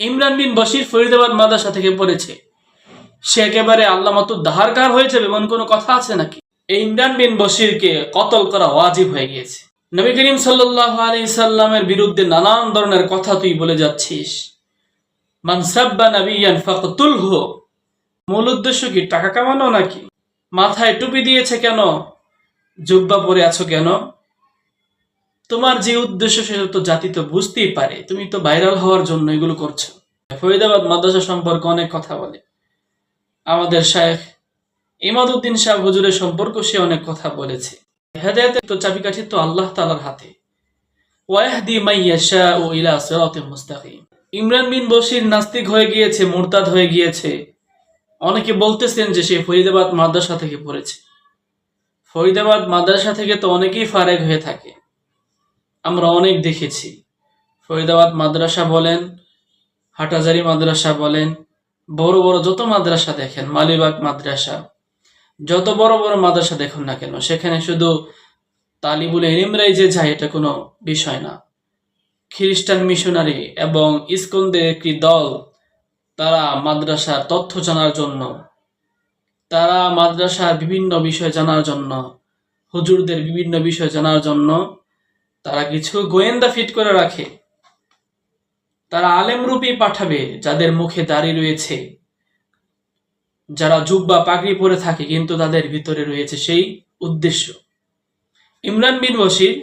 ইমরান বিন বশির ফরিদাবাদ মাদ্রাসা থেকে পড়েছে। সে একেবারে আল্লাহ মতো ধারকার হয়েছে এমন কোনো কথা আছে নাকি? এই ইমরান বিন বশিরকে কতল করা ওয়াজিব হয়ে গিয়েছে। নবী করিম সাল্লাহ আলি সাল্লামের বিরুদ্ধে নানান ধরনের কথা তুই বলে যাচ্ছিস। মানসাব্বা নবিয়ান ফাকতুলহু মূল উদ্দেশ্য কি, টাকা কামানো নাকি? মাথায় টুপি দিয়েছে কেন? জুব্বা পরে আছো কেন? তোমার যে উদ্দেশ্য, সেটা তো জাতি তো বুঝতেই পারে। তুমি তো ভাইরাল হওয়ার জন্য এগুলো করছ। ফরিদাবাদ মাদ্রাসা সম্পর্কে অনেক কথা বলে। আমাদের শায়েখ ইমাদুদ্দিন শাহ হুজুরের সম্পর্ক সে অনেক কথা বলেছে। হেদায়তের তো চাবিকাঠি তো আল্লাহ তালার হাতে। ওয়াহদি মাইয়াশা ও ইলা সিরাতে মুস্তাকিম। ইমরান বিন বশির নাস্তিক হয়ে গিয়েছে, মুরতাদ হয়ে গিয়েছে। অনেকে বলতেছেন যে সে ফরিদাবাদ মাদ্রাসা থেকে পড়েছে। ফরিদাবাদ মাদ্রাসা থেকে তো অনেকেই ফারেক হয়ে থাকে। আমরা অনেক দেখেছি। ফরিদাবাদ মাদ্রাসা বলেন হাটাজারি মাদ্রাসা বলেন, বড় বড় যত মাদ্রাসা দেখেন, মালিবাগ মাদ্রাসা, যত বড় বড় মাদ্রাসা দেখুন না কেন, সেখানে শুধু তালিবুল এলিমরাই যে যায়, এটা কোনো বিষয় না। খ্রিস্টান মিশনারি এবং ইস্কনদের একটি দল, তারা মাদ্রাসার তথ্য জানার জন্য, তারা মাদ্রাসার বিভিন্ন বিষয় জানার জন্য, হুজুরদের বিভিন্ন বিষয় জানার জন্য তারা কিছু গোয়েন্দা ফিট করে রাখে। তারা আলেম রূপে পাঠাবে যাদের মুখে দাড়ি রয়েছে। যারা জুব্বা পাগড়ি পরে থাকে, কিন্তু তাদের ভিতরে রয়েছে সেই উদ্দেশ্য। ইমরান বিন বশির,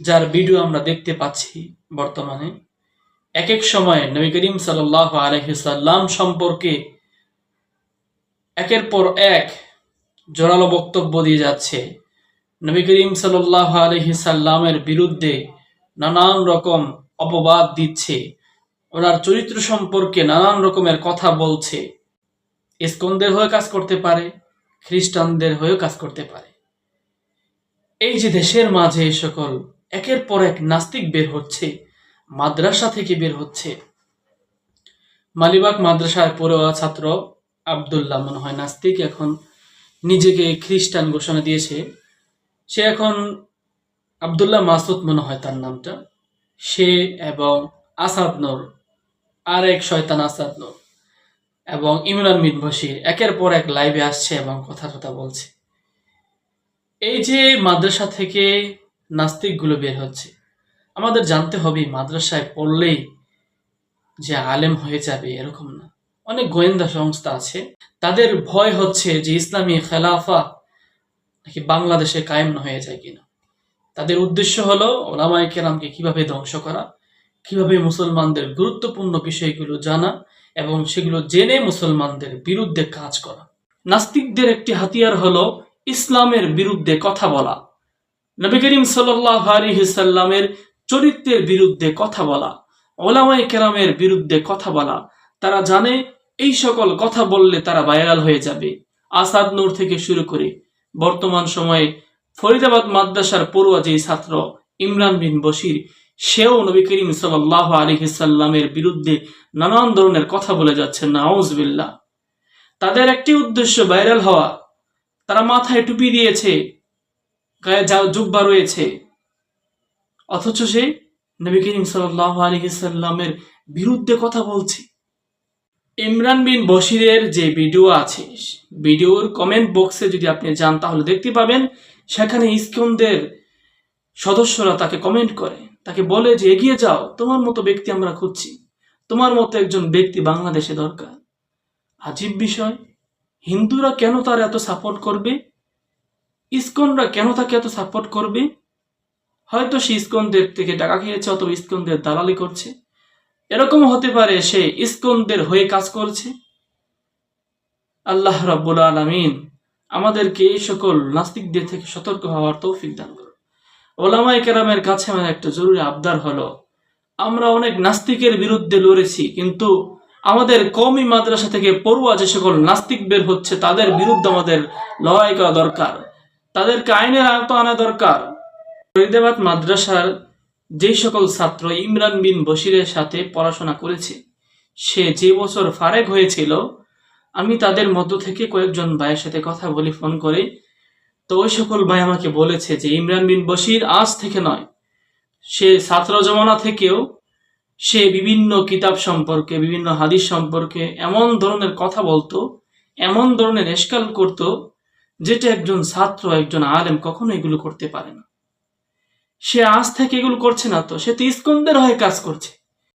যার ভিডিও আমরা দেখতে পাচ্ছি বর্তমানে এক এক সময় নবী করিম সাল্লাহ আলহিসাল্লাম সম্পর্কে একের পর এক জোরালো বক্তব্য দিয়ে যাচ্ছে। নবী করিম সাল্লাহ আলহিসাল্লামের বিরুদ্ধে নানান রকম অপবাদ দিচ্ছে। ওনার চরিত্র সম্পর্কে নানান রকমের কথা বলছে। ইস্কনদের হয়ে কাজ করতে পারে, খ্রিস্টানদের হয়েও কাজ করতে পারে। এই যে দেশের মাঝে সকল একের পর এক নাস্তিক বের হচ্ছে, মাদ্রাসা থেকে বের হচ্ছে। মালিবাগ মাদ্রাসায় পড়ুয়া ছাত্র আবদুল্লাহ মনে হয় নাস্তিক, এখন নিজেকে খ্রিস্টান ঘোষণা দিয়েছে। সে এখন আবদুল্লাহ মাসুদ মনে হয় তার নামটা। সে এবং আসাদ নূর আর এক শয়তান আসাদ নূর এবং ইমরান মিন বশির একের পর এক লাইভে আসছে এবং কথা কথা বলছে। এই যে মাদ্রাসা থেকে নাস্তিকগুলো বের হচ্ছে, আমাদের জানতে হবে মাদ্রাসায় পড়লেই যে আলেম হয়ে যাবে এরকম না। অনেক গোয়েন্দা সংস্থা আছে, তাদের ভয় হচ্ছে যে ইসলামী খেলাফা নাকি বাংলাদেশে কায়েম না হয়ে যায় কিনা? তাদের উদ্দেশ্য হলো ওলামায় কেরামকে কীভাবে ধ্বংস করা, কীভাবে মুসলমানদের গুরুত্বপূর্ণ বিষয়গুলো জানা এবং সেগুলো জেনে মুসলমানদের বিরুদ্ধে কাজ করা। নাস্তিকদের একটি হাতিয়ার হলো ইসলামের বিরুদ্ধে কথা বলা। নবী করিম সাল্লাহ আলিহিসাল্লামের চরিত্রের বিরুদ্ধে কথা বলা ওলামাই কেরামের বিরুদ্ধে কথা বলা। তারা জানে এই সকল কথা বললে তারা ভাইরাল হয়ে যাবে। আসাদ নূর থেকে শুরু করে বর্তমান সময়ে ফরিদাবাদ মাদ্রাসার পড়ুয়া যে ছাত্র ইমরান বিন বশির, সেও নবী করিম সাল্লাহ আলিহিসাল্লামের বিরুদ্ধে নানান ধরনের কথা বলে যাচ্ছে নাউজবিল্লা তাদের একটি উদ্দেশ্য ভাইরাল হওয়া। তারা মাথায় টুপি দিয়েছে, গায়ে যা জুব্বা রয়েছে। অথচ সে নবী করিম সাল্লাহ আলিহিসাল্লামের বিরুদ্ধে কথা বলছে। ইমরান বিন বশিরের যে ভিডিও আছে, ভিডিওর কমেন্ট বক্সে যদি আপনি যান, তাহলে দেখতে পাবেন সেখানে ইস্কনদের সদস্যরা তাকে কমেন্ট করে। তাকে বলে যে, এগিয়ে যাও, তোমার মতো ব্যক্তি আমরা খুঁজছি। তোমার মতো একজন ব্যক্তি বাংলাদেশে দরকার। আজীব বিষয়। হিন্দুরা কেন তার এত সাপোর্ট করবে? ইস্কনরা কেন তাকে এত সাপোর্ট করবে? হয়তো সে ইস্কনদের থেকে টাকা খেয়েছে, অথবা ইস্কনদের দালালি করছে। এরকম হতে পারে সে ইস্কনদের হয়ে কাজ করছে। আল্লাহ রাব্বুল আলামিন আমাদেরকে এই সকল নাস্তিকদের থেকে সতর্ক হওয়ার তৌফিক দান করুন। ওলামাই কেরামের কাছে আমার একটা জরুরি আবদার হলো, আমরা অনেক নাস্তিকের বিরুদ্ধে লড়েছি, কিন্তু আমাদের কওমি মাদ্রাসা থেকে পড়ুয়া যে সকল নাস্তিক বের হচ্ছে, তাদের বিরুদ্ধে আমাদের লড়াই করা দরকার। তাদেরকে আইনের আওতা আনা দরকার। ফরিদাবাদ মাদ্রাসার যেই সকল ছাত্র ইমরান বিন বশিরের সাথে পড়াশোনা করেছে, সে যে বছর ফারেক হয়েছিল, আমি তাদের মধ্য থেকে কয়েকজন ভাইয়ের সাথে কথা বলি ফোন করে, তো ওই সকল ভাই আমাকে বলেছে যে, ইমরান বিন বশির আজ থেকে নয়, সে ছাত্র জমানা থেকেও সে বিভিন্ন কিতাব সম্পর্কে, বিভিন্ন হাদিস সম্পর্কে এমন ধরনের কথা বলতো, এমন ধরনের এসকাল করত, যেটা একজন ছাত্র, একজন আলেম কখনো এগুলো করতে পারে না। সে আজ থেকে এগুলো করছে না তো? সে তো ইস্কনদের হয়ে কাজ করছে।